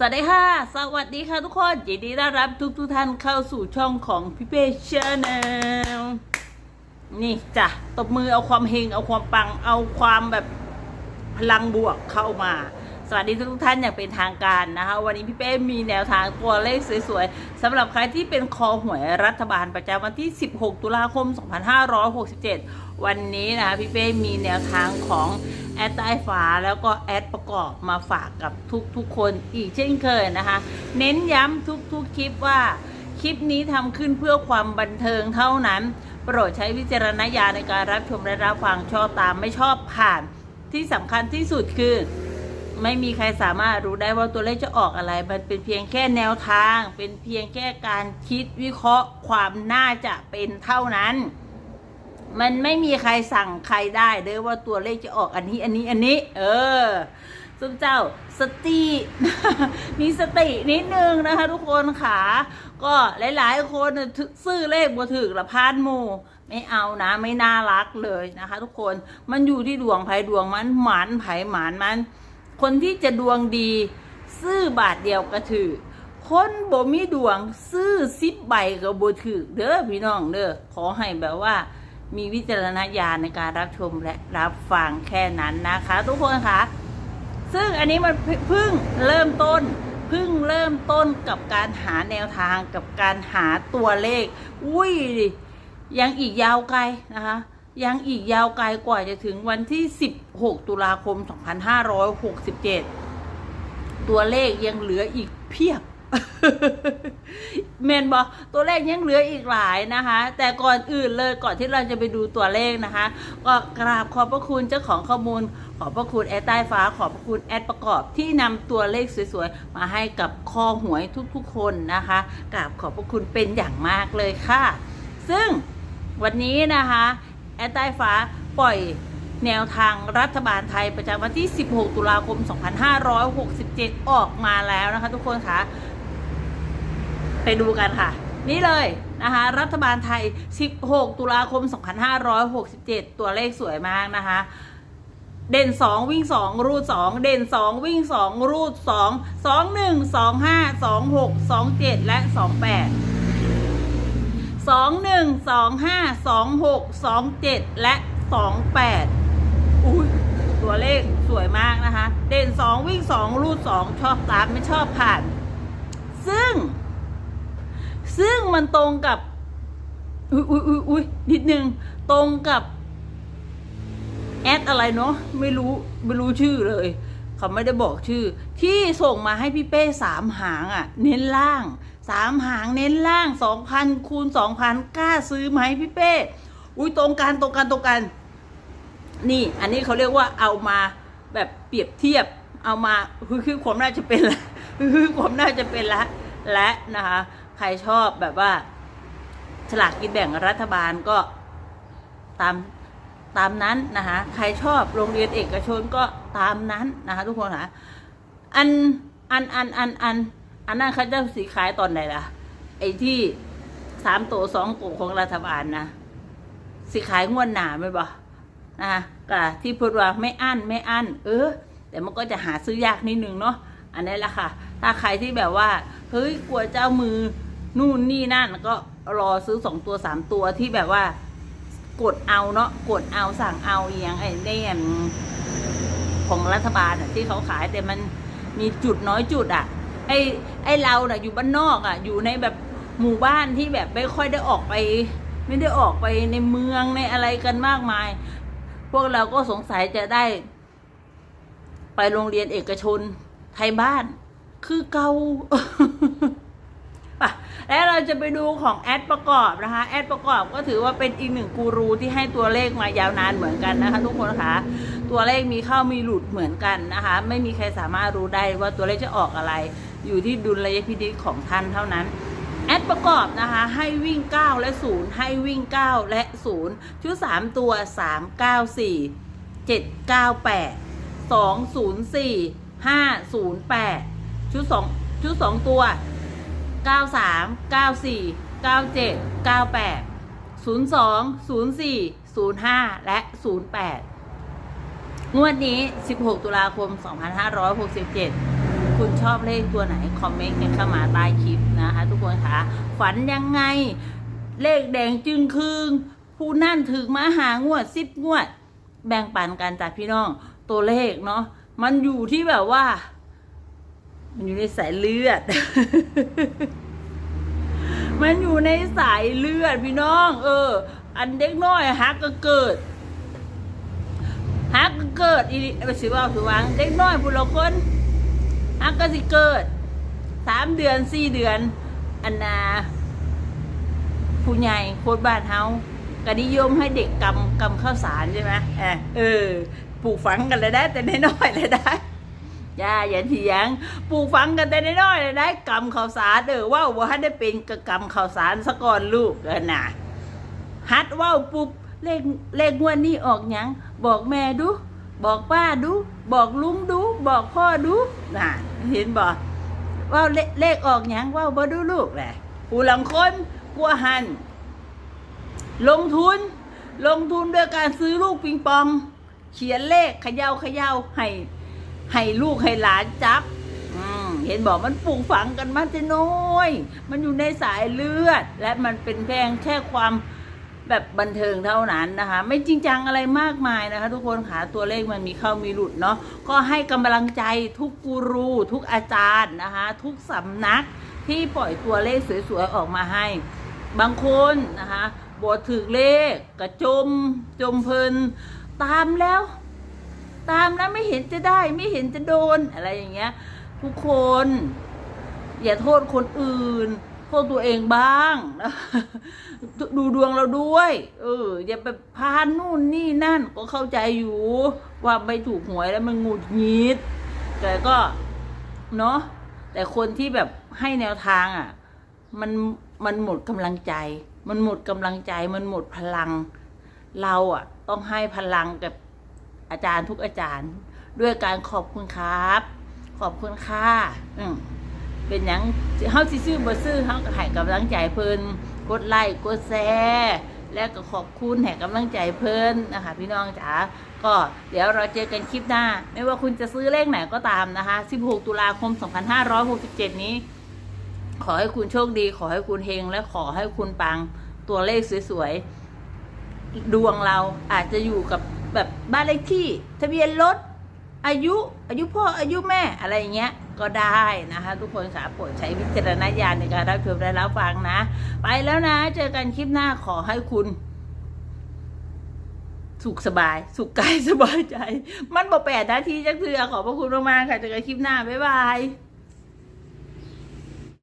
สวัสดีค่ะ สวัสดีค่ะทุกคนยินดีต้อนรับทุกทุกท่านเข้าสู่ช่องของพี่เป้ชแนลนี่จ้ะตบมือเอาความเฮงเอาความปังเอาความแบบพลังบวกเข้ามา สวัสดีทุกท่านอย่างเป็นทางการนะคะ วันนี้พี่เป้มีแนวทางตัวเลขสวยๆสำหรับใครที่เป็นคอหวยรัฐบาลประจำวันที่ 16 ตุลาคม 2567 วันนี้นะคะพี่เป้มีแนวทางของแอดใต้ฝาแล้วก็แอดประกอบมาฝากกับทุกๆคนอีกเช่นเคยนะคะ เน้นย้ำทุกๆคลิปว่าคลิปนี้ทำขึ้นเพื่อความบันเทิงเท่านั้น โปรดใช้วิจารณญาณในการรับชมและรับฟังชอบตามไม่ชอบผ่าน ที่สำคัญที่สุดคือ ไม่มีใครสามารถรู้ได้ว่าตัวเลขจะออกอะไร มันเป็นเพียงแค่แนวทาง เป็นเพียงแค่การคิดวิเคราะห์ความน่าจะเป็นเท่านั้น มันไม่มีใครสั่งใครได้เด้อว่าตัวเลขจะออกอันนี้อันนี้อันนี้ เออสุมเจ้าสติมีสตินิดนึงนะคะ ทุกคนค่ะก็หลาย ๆ คนซื้อเลขบ่ถึกละพานหมู่ไม่เอานะไม่น่ารักเลยนะคะ ทุกคนมันอยู่ที่ดวงไผ่ดวงมันหมานไผ่หมานมัน คนที่จะดวงดี ซื้อบาทเดียวก็ถือ คนบ่มีดวงซื้อสิบใบก็บ่ถือเด้อพี่น้องเด้อขอให้แบบว่า มีวิจารณญาณในการรับชมและรับฟังแค่นั้นนะคะ ทุกคนคะซึ่งอันนี้มันเพิ่งเริ่มต้นเพิ่งเริ่มต้นกับการหาแนวทางกับการหาตัวเลข อุ้ยยังอีกยาวไกลนะคะ ยังอีกยาวไกลกว่าจะถึงวันที่ 16 ตุลาคม 2567 ตัวเลขยังเหลืออีกเพียบเมนบอกตัวเลขยังเหลืออีกหลายนะคะ แต่ก่อนอื่นเลยก่อนที่เราจะไปดูตัวเลขนะคะ ก็กราบขอบพระคุณเจ้าของข้อมูล ขอบพระคุณแอดใต้ฟ้า ขอบพระคุณแอดประกอบที่นำตัวเลขสวยๆ มาให้กับคอหวยทุกๆคนนะคะกราบขอบพระคุณเป็นอย่างมากเลยค่ะ ซึ่งวันนี้นะคะ แอดใต้ฟ้าปล่อยแนวทางรัฐบาลไทยประจำวันที่ 16 ตุลาคม 2567 ออกมาแล้วนะคะทุกคนคะไปดูกันค่ะ นี่เลยนะคะรัฐบาลไทย 16 ตุลาคม 2567 ตัวเลขสวยมากนะคะเด่น 2 วิ่ง 2 รูด 2 เด่น 2 วิ่ง 2 รูด 2 2 1 2 5 2 6 2 7 และ 28 2 1 2 5 2 6 2 7และ28อุ้ยตัวเลขสวยมากนะคะ เด่น2วิ่ง2รูด2ชอบตามไม่ชอบผ่าน ซึ่ง ซึ่งมันตรงกับ อุ้ยอุ้ยอุ้ยอุ้ยนิดนึง ตรงกับ แอดอะไรเนาะไม่รู้ ไม่รู้ชื่อเลย เขาไม่ได้บอกชื่อ ที่ส่งมาให้พี่เป้สามหางอะ่ะ เน้นล่าง สามหางเน้นล่างสองพันคูณสองพันกล้าซื้อไหมพี่เป้ อุ้ยตรงกันตรงกันตรงกัน นี่ อันนี้เขาเรียกว่าเอามาแบบเปรียบเทียบ เอามาคือคือความน่าจะเป็นละคือความน่าจะเป็นละ และนะคะ ใครชอบแบบว่า ฉลากกินแบ่งรัฐบาลก็ตามตามนั้นนะคะใครชอบโรงเรียนเอกชนก็ตามนั้นนะคะทุกคนค่ะอันอันอันอันอัน อันนั้นเขาจะสีขายตอนไหนล่ะ ไอ้ที่สามตัวสองตัวของรัฐบาลนะสีขายงวดหนาไหมบ่นะคะก็ที่พูดว่าไม่อั้นไม่อั้น เออ แต่มันก็จะหาซื้อยากนิดนึงเนาะอันนี้แหละค่ะ ถ้าใครที่แบบว่าเฮ้ยกลัวเจ้ามือนู่นนี่นั่นก็รอซื้อสองตัวสามตัวที่แบบว่า กดเอาเนาะกดเอาสั่งเอาอหย่างไอ้เนี่ยของรัฐบาลที่เขาขายแต่มันมีจุดน้อยจุดอะ ไอ้ไอ้เราเน่ะอยู่บ้านนอกอะอยู่ในแบบหมู่บ้านที่แบบไม่ค่อยได้ออกไป ไม่ได้ออกไปในเมืองในอะไรกันมากมาย พวกเราก็สงสัยจะได้ ไปโรงเรียนเอกชนไทยบ้าน คือเกาป่ะแล้วเราจะไปดูของแอดประกอบนะคะ แอดประกอบก็ถือว่าเป็นอีกหนึ่งกูรูที่ให้ตัวเลขมายาวนานเหมือนกันนะคะ ทุกคนค่ะ ตัวเลขมีเข้ามีหลุดเหมือนกันนะคะ ไม่มีใครสามารถรู้ได้ว่าตัวเลขจะออกอะไร อยู่ที่ดุลยพินิจของท่านเท่านั้นแอดประกอบนะคะให้วิ่ง 9 และ 0 ให้วิ่ง 9 และ 0 ชุด 3 ตัว 3 9 4 7 9 8 2 0 4 5 0 8 ชุด 2 ชุด 2 ตัว 93 94 97 98 02 04 05 และ 08 งวดนี้ 16 ตุลาคม 2567 คุณชอบเลขตัวไหน คอมเมนต์กันเข้ามาใต้คลิปนะคะทุกคนคะฝันยังไง เลขแดงจึงคืงผู้นั่นถึงมาหางวดสิบงวด แบ่งปันกันจากพี่น้องตัวเลขเนาะมันอยู่ที่แบบว่า มันอยู่ในสายเลือด มันอยู่ในสายเลือดพี่น้อง เออ อันเด็กน้อยฮักก็เกิด ฮักเกิดอีไปสิว่าถือวังเด็กน้อยผู้ละคนฮักก็สิเกิดสามเดือนสี่เดือน อันนา ผู้ใหญ่โคตรบ้านเฮาก็นิยมให้เด็กกำกำข้าวสารใช่ไหมเออปลูกฝังกันเลยได้ แต่น้อยเลยได้ย่าอย่าเถียงปลูกฝังกันแต่น้อยเลยได้กำข้าวสารเออว่าว่าให้ได้เป็นกะกำข้าวสารสะก่อนลูกเออน่ะฮัดว่าปุ๊บเลขเลขงวดนี้ออกยัง บอกแม่ดู บอกป้าดู บอกลุงดู บอกพ่อดูน่ะเห็นบ่ว่าเลเลขออกหยังว่าบ่ดูลูกแหละผู้หลังคนกลัวหัน ลงทุน ลงทุนด้วยการซื้อลูกปิงปอง เขียนเลขเขย่าเขย่าให้ ให้ลูกให้หลานจับเห็นบอกมันปลูกฝังกันมาจะน้อย มันอยู่ในสายเลือด และมันเป็นแพงแค่ความ แบบบันเทิงเท่านั้นนะคะ ไม่จริงจังอะไรมากมายนะคะ ทุกคนค่ะตัวเลขมันมีเข้ามีหลุดเนาะก็ให้กำลังใจทุกกูรู ทุกอาจารย์นะคะ ทุกสำนักที่ปล่อยตัวเลขสวยๆออกมาให้ บางคนนะคะบทถึกเลขกระจม จมเพลินตามแล้ว ตามนะไม่เห็นจะได้ไม่เห็นจะโดนอะไรอย่างเงี้ย ทุกคน อย่าโทษคนอื่น โทษตัวเองบ้าง ดูดวงเราด้วย เออ อย่าไปพานนู่นนี่นั่น ก็เข้าใจอยู่ ว่าไม่ถูกหวยแล้วมันงุดงิด แต่ก็ เนาะแต่คนที่แบบให้แนวทางอะ มันมันหมดกำลังใจ มันหมดกำลังใจ มันหมดพลัง เราอะ ต้องให้พลังกับอาจารย์ทุกอาจารย์ ด้วยการขอบคุณครับ ขอบคุณค่ะอืม เป็นหยังเฮาสิซื้อบ่ซื้อเฮาก็ให้กำลังใจเพิ่นกดไลค์กดแชร์แล้วก็ขอบคุณให้กำลังใจเพิ่นนะคะพี่น้องจ๋าก็เดี๋ยวเราเจอกันคลิปหน้า ไม่ว่าคุณจะซื้อเลขไหนก็ตามนะคะ 16 ตุลาคม 2567 นี้ ขอให้คุณโชคดี ขอให้คุณเฮง และขอให้คุณปังตัวเลขสวยๆ ดวงเราอาจจะอยู่กับแบบบ้านเลขที่ ทะเบียนรถอายุ อายุพ่ออายุแม่อะไรอย่างเงี้ย ก็ได้นะคะ ทุกคนค่ะโปรดใช้วิจารณญาณในการรับชมและรับฟังนะ ไปแล้วนะ เจอกันคลิปหน้าขอให้คุณ สุขสบาย สุขกายสบายใจ มันบอกแปดนาทีจักเถือขอบพระคุณมากๆค่ะเจอกันคลิปหน้าบ๊ายบาย